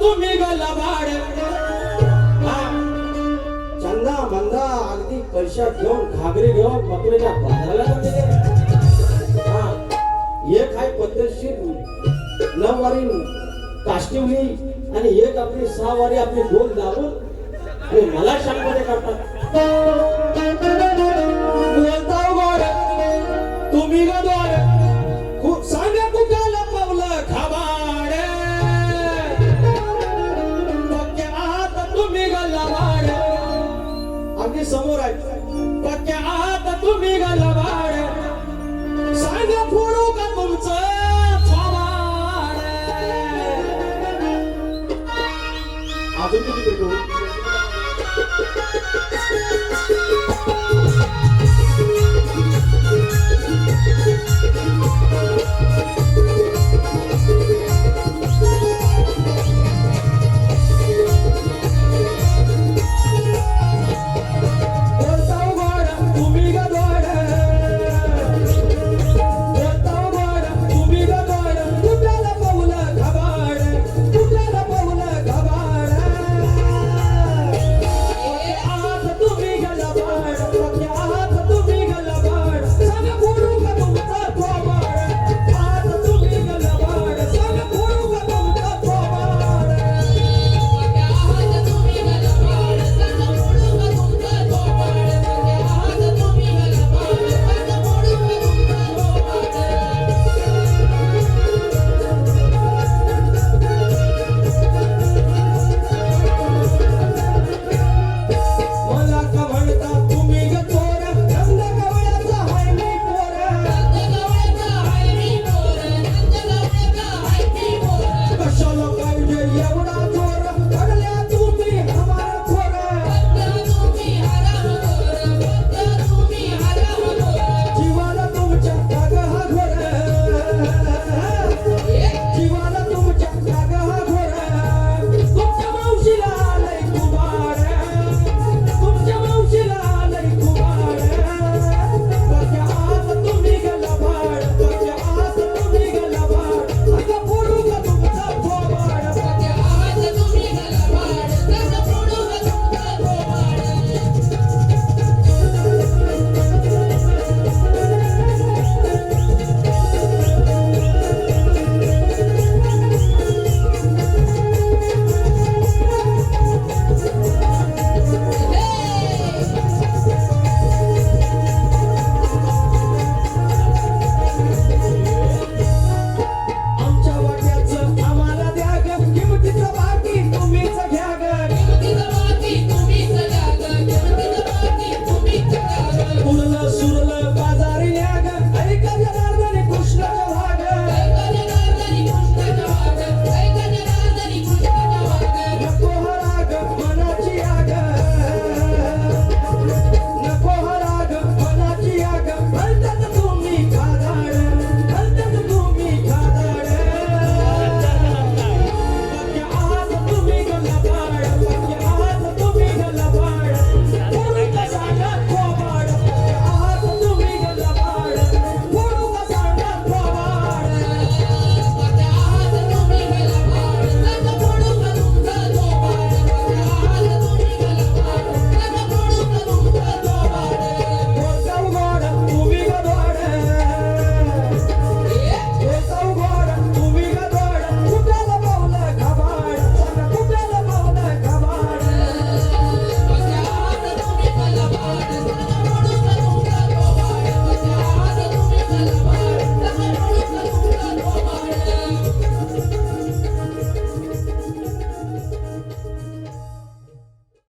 तुम्ही गलबाड चंदा मंदा अगदी पैशात घेऊन घागरे घेऊन बकरीच्या बाजाराला एक आहे पद्धतशीर नऊवारी काष्टिवली आणि एक आपली सहावारी आपली दोन दाबून आणि मला शांमध्ये करतात समोर आहे. पक्क्या